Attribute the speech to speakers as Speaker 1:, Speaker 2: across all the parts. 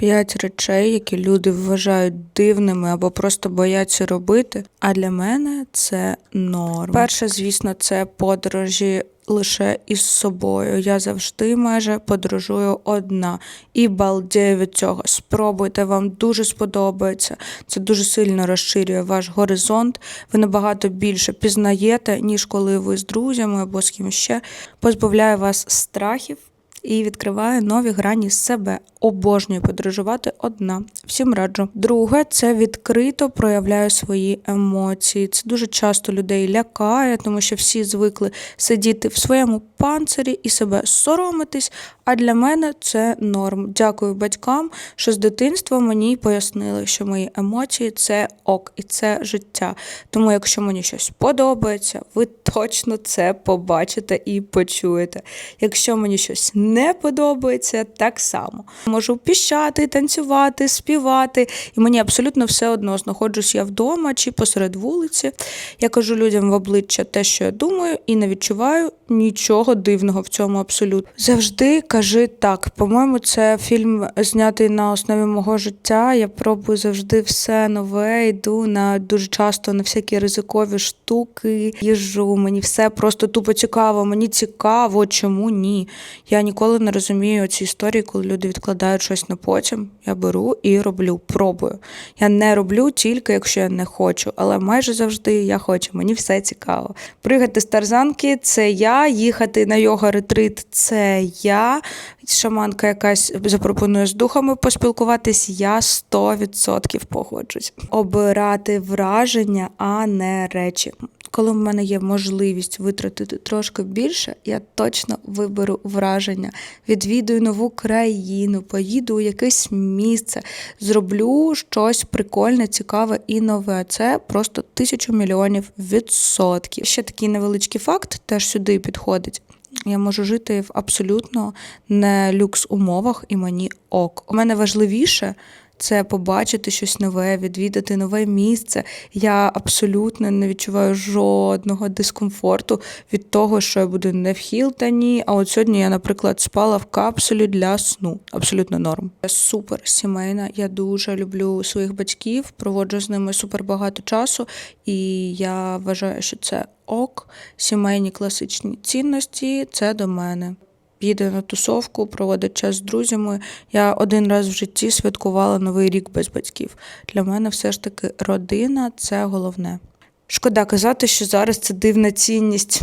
Speaker 1: П'ять речей, які люди вважають дивними або просто бояться робити. А для мене це норм. Перше, звісно, це подорожі. Лише із собою. Я завжди майже подорожую одна і балдею від цього. Спробуйте, вам дуже сподобається. Це дуже сильно розширює ваш горизонт. Ви набагато більше пізнаєте, ніж коли ви з друзями або з ким ще. Позбавляє вас страхів і відкриває нові грані себе. Обожнюю подорожувати одна. Всім раджу. Друге, це відкрито проявляю свої емоції. Це дуже часто людей лякає, тому що всі звикли сидіти в своєму панцирі і себе соромитись. А для мене це норм. Дякую батькам, що з дитинства мені пояснили, що мої емоції це ок і це життя. Тому, якщо мені щось подобається, ви точно це побачите і почуєте. Якщо мені щось не подобається, так само можу піщати, танцювати, співати, і мені абсолютно все одно знаходжусь я вдома чи посеред вулиці. Я кажу людям в обличчя те, що я думаю, і не відчуваю нічого дивного в цьому абсолютно. Завжди кажи так. По-моєму, це фільм знятий на основі мого життя. Я пробую завжди все нове, йду на дуже часто на всякі ризикові штуки, їжу. Мені все просто тупо цікаво. Мені цікаво, чому ні. Я ніколи не розумію ці історії, коли люди відкладають щось на потім. Я беру і роблю, пробую. Я не роблю тільки, якщо я не хочу, але майже завжди я хочу. Мені все цікаво. Пригати з тарзанки це я, їхати на йога ретрит це я. Шаманка якась запропонує з духами поспілкуватись, я 100% погоджусь. Обирати враження, а не речі. Коли в мене є можливість витратити трошки більше, я точно виберу враження, відвідую нову країну, поїду у якесь місце, зроблю щось прикольне, цікаве і нове. Це просто тисячу мільйонів відсотків. Ще такий невеличкий факт теж сюди підходить. Я можу жити в абсолютно не люкс умовах, і мені ок. У мене важливіше це побачити щось нове, відвідати нове місце. Я абсолютно не відчуваю жодного дискомфорту від того, що я буду не в Хілтоні. А от сьогодні я, наприклад, спала в капсулі для сну. Абсолютно норм. Я супер сімейна. Я дуже люблю своїх батьків, проводжу з ними супер багато часу, і я вважаю, що це ок, сімейні класичні цінності це до мене. Їде на тусовку, проводить час з друзями. Я один раз в житті святкувала новий рік без батьків. Для мене все ж таки родина це головне. Шкода казати, що зараз це дивна цінність.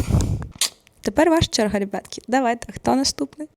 Speaker 1: Тепер ваша черга, ребятки. Давайте, хто наступний?